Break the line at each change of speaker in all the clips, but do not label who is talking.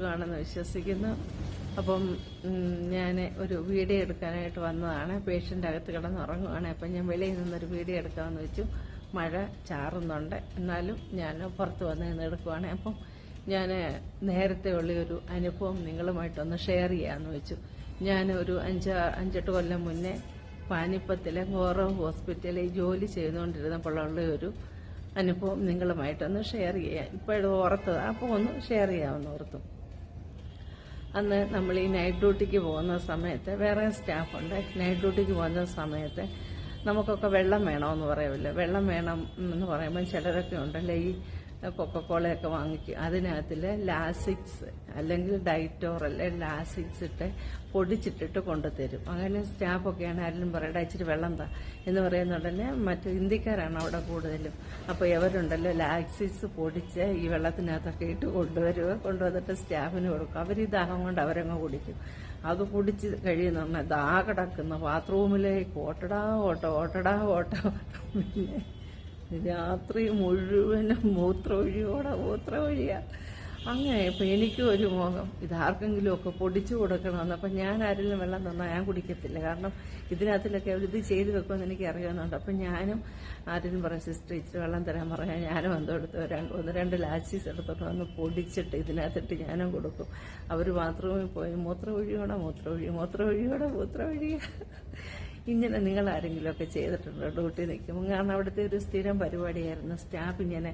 സുഖമാണെന്ന് വിശ്വസിക്കുന്നു. അപ്പം ഞാൻ ഒരു വീഡിയോ എടുക്കാനായിട്ട് വന്നതാണ്. പേഷ്യന്റ് അകത്ത് കിടന്നുറങ്ങുവാണ്. അപ്പം ഞാൻ വെളിയിൽ നിന്നൊരു വീഡിയോ എടുക്കാമെന്ന് വെച്ചു. മഴ ചാറുന്നുണ്ട്. എന്നാലും ഞാൻ പുറത്ത് വന്ന് നിന്ന് എടുക്കുവാണ്. അപ്പം ഞാൻ നേരത്തെ ഉള്ള ഒരു അനുഭവം നിങ്ങളുമായിട്ടൊന്ന് ഷെയർ ചെയ്യാമെന്ന് വെച്ചു. ഞാൻ ഒരു അഞ്ച് അഞ്ചെട്ട് കൊല്ലം മുന്നേ പാനിപ്പത്തിലെ ഗോറവ് ഹോസ്പിറ്റലിൽ ജോലി ചെയ്തുകൊണ്ടിരുന്നപ്പോഴുള്ള ഒരു അനുഭവം നിങ്ങളുമായിട്ടൊന്ന് ഷെയർ ചെയ്യാം. ഇപ്പോഴും ഓർത്തതാണ് അപ്പോൾ ഒന്ന് ഷെയർ ചെയ്യാമെന്ന് ഓർത്തു. അന്ന് നമ്മൾ ഈ നൈറ്റ് ഡ്യൂട്ടിക്ക് പോകുന്ന സമയത്ത് വേറെ സ്റ്റാഫുണ്ട് നൈറ്റ് ഡ്യൂട്ടിക്ക് പോകുന്ന സമയത്ത് നമുക്കൊക്കെ വെള്ളം വേണമെന്ന് പറയുമല്ലോ വെള്ളം വേണം എന്ന് പറയുമ്പോൾ ചിലരൊക്കെ ഉണ്ടല്ലോ? ഈ കൊക്കക്കോളയൊക്കെ വാങ്ങിക്കും. അതിനകത്തിൽ ലാസിക്സ് അല്ലെങ്കിൽ ഡൈറ്റോർ അല്ലെങ്കിൽ ലാസിക്സ് ഇട്ട് പൊടിച്ചിട്ടിട്ട് കൊണ്ടുതരും. അങ്ങനെ സ്റ്റാഫൊക്കെയാണ് ആരെങ്കിലും പറയടാ ഇച്ചിരി വെള്ളം താ. എന്ന് പറയുന്നുണ്ടല്ലേ മറ്റു ഹിന്ദിക്കാരാണ് അവിടെ കൂടുതലും. അപ്പോൾ എവരുണ്ടല്ലോ ലാക്സിക്സ് പൊടിച്ച് ഈ വെള്ളത്തിനകത്തൊക്കെ ഇട്ട് കൊണ്ടുവരുക കൊണ്ടുവന്നിട്ട് സ്റ്റാഫിന് കൊടുക്കും. അവർ ഈ ദാഹം കൊണ്ട് അവരങ്ങ് കുടിക്കും. അത് കുടിച്ച് കഴിയുന്ന ദാ കിടക്കുന്ന ബാത്റൂമിലേക്ക് ഓട്ടടാ ഓട്ടോ ഓട്ടടാ ഓട്ടോ പിന്നെ രാത്രി മുഴുവനും മൂത്രമൊഴിയാ. അങ്ങനെ ഇപ്പം എനിക്കും ഒരു മോഹം. ഇതാർക്കെങ്കിലും ഒക്കെ പൊടിച്ചു കൊടുക്കണമെന്ന്. അപ്പം ഞാൻ ആരെങ്കിലും വെള്ളം തന്നാൽ ഞാൻ കുടിക്കത്തില്ല. കാരണം ഇതിനകത്തിലൊക്കെ അവർ ഇത് ചെയ്ത് വെക്കുമെന്ന് എനിക്ക് അറിയാവുന്നുണ്ട് അപ്പം ഞാനും ആരെങ്കിലും പറയും സിസ്റ്റർ ഇച്ചിരി വെള്ളം തരാൻ പറയാൻ ഞാനും എന്തോ എടുത്ത് രണ്ട് ഒന്ന് രണ്ട് ലാച്ചീസ് എടുത്തോട്ട് വന്ന് പൊടിച്ചിട്ട് ഇതിനകത്തിട്ട് ഞാനും കൊടുക്കും. അവർ ബാത്റൂമിൽ പോയി മൂത്രമൊഴിയോടെ മൂത്രമൊഴി മൂത്രമൊഴിയോടെ മൂത്രമൊഴിയ. ഇങ്ങനെ നിങ്ങൾ ആരെങ്കിലുമൊക്കെ ചെയ്തിട്ടുണ്ടോ? ഡ്യൂട്ടി നിൽക്കുമ്പോൾ കാരണം അവിടുത്തെ ഒരു സ്ഥിരം പരിപാടിയായിരുന്നു. സ്റ്റാഫ് ഇങ്ങനെ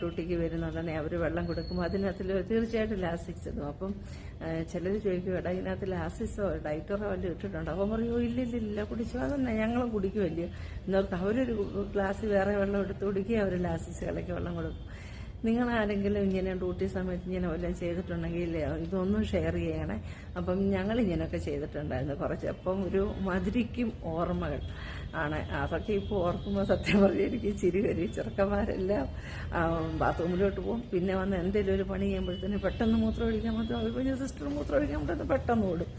ഡ്യൂട്ടിക്ക് വരുന്നുണ്ടെങ്കിൽ അവർ വെള്ളം കൊടുക്കുമ്പോൾ അതിനകത്തിൽ തീർച്ചയായിട്ടും ലാസിക്സ് അപ്പം ചിലർ ചോദിക്കും എടാ ഇതിനകത്ത് ലാസിസോ ഡൈറ്ററോ വല്ലതും ഇട്ടിട്ടുണ്ടോ? അപ്പം പറയോ ഇല്ലില്ലില്ല ഇല്ല ഇല്ല കുടിച്ചു. അതന്നെ ഞങ്ങളും കുടിക്കുമല്ലോ എന്നോർത്ത് അവരൊരു ഗ്ലാസ് വേറെ വെള്ളം എടുത്ത് കുടിക്കുക അവർ ലാസിസ് കളയ്ക്ക് വെള്ളം കൊടുക്കും. നിങ്ങൾ ആരെങ്കിലും ഇങ്ങനെ ഡ്യൂട്ടി സമയത്ത് ഇങ്ങനെ വല്ലതും ചെയ്തിട്ടുണ്ടെങ്കിൽ ഇതൊന്നും ഷെയർ ചെയ്യണേ. അപ്പം ഞങ്ങൾ ഇങ്ങനെയൊക്കെ ചെയ്തിട്ടുണ്ടായിരുന്നു കുറച്ച്. അപ്പം ഒരു മധുരിക്കും ഓർമ്മകൾ ആണ്. അതൊക്കെ ഇപ്പോൾ ഓർക്കുമ്പോൾ സത്യം പറഞ്ഞാൽ എനിക്ക് ചിരി വരും. ചെറുക്കന്മാരെല്ലാം ബാത്റൂമിലോട്ട് പോകും. പിന്നെ വന്ന് എന്തെങ്കിലും ഒരു പണി ചെയ്യുമ്പോഴത്തേന് പെട്ടെന്ന് മൂത്രം ഒഴിക്കാൻ പറ്റും അവർ സിസ്റ്റർ മൂത്രം ഒഴിക്കാൻ പറ്റുന്നത് പെട്ടെന്ന് ഓടും.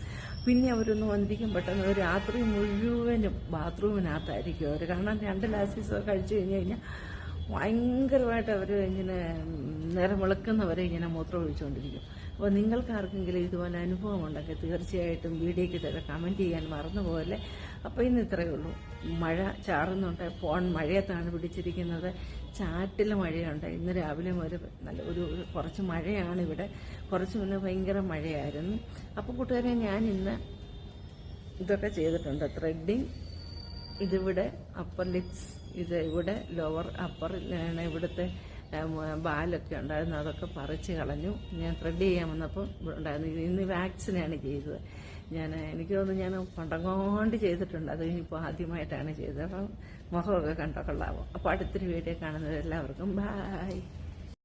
പിന്നെ അവരൊന്ന് വന്നിരിക്കും പെട്ടെന്ന്. രാത്രി മുഴുവനും ബാത്റൂമിനകത്തായിരിക്കും അവർ കാരണം രണ്ട് ലാസീസൊക്കെ കഴിച്ചു കഴിഞ്ഞ് കഴിഞ്ഞാൽ ഭയങ്കരമായിട്ട് അവർ ഇങ്ങനെ നേരം വിളക്കുന്നവരെ ഇങ്ങനെ മൂത്രം ഒഴിച്ചുകൊണ്ടിരിക്കും. അപ്പോൾ നിങ്ങൾക്ക് ആർക്കെങ്കിലും ഇതുപോലെ അനുഭവം ഉണ്ടെങ്കിൽ തീർച്ചയായിട്ടും വീഡിയോയ്ക്ക് തന്നെ കമന്റ് ചെയ്യാൻ മറന്നു പോകല്ലേ അപ്പോൾ ഇന്ന് ഇത്രയേ ഉള്ളൂ. മഴ ചാറുന്നുണ്ട്. ഫോൺ മഴയത്താണ് പിടിച്ചിരിക്കുന്നത്. ചാറ്റിൽ മഴയുണ്ട്. ഇന്ന് രാവിലെ ഒരു നല്ല ഒരു കുറച്ച് മഴയാണ് ഇവിടെ കുറച്ച് മുന്നേ ഭയങ്കര മഴയായിരുന്നു. അപ്പോൾ കൂട്ടുകാരെ ഞാൻ ഇന്ന് ഇതൊക്കെ ചെയ്തിട്ടുണ്ട്. ത്രെഡിങ് ഇതിവിടെ അപ്പർ ലിപ്സ് ഇത് ഇവിടെ ലോവർ അപ്പർ ഇവിടുത്തെ ബാലൊക്കെ ഉണ്ടായിരുന്നു അതൊക്കെ പറിച്ച് കളഞ്ഞു. ഞാൻ ത്രെഡ് ചെയ്യാൻ വന്നപ്പോൾ ഉണ്ടായിരുന്നു. ഇന്ന് വാക്സിനാണ് ചെയ്തത്. ഞാൻ എനിക്ക് തോന്നുന്നു ഞാൻ പണ്ടങ്ങോണ്ട് ചെയ്തിട്ടുണ്ട്. അത് ഇനിയിപ്പോൾ ആദ്യമായിട്ടാണ് ചെയ്തത്. അപ്പം മുഖമൊക്കെ കണ്ടോ കൊള്ളാവോ? അപ്പോൾ അടുത്തൊരു വീഡിയോ കാണുന്നത് എല്ലാവർക്കും ബായ്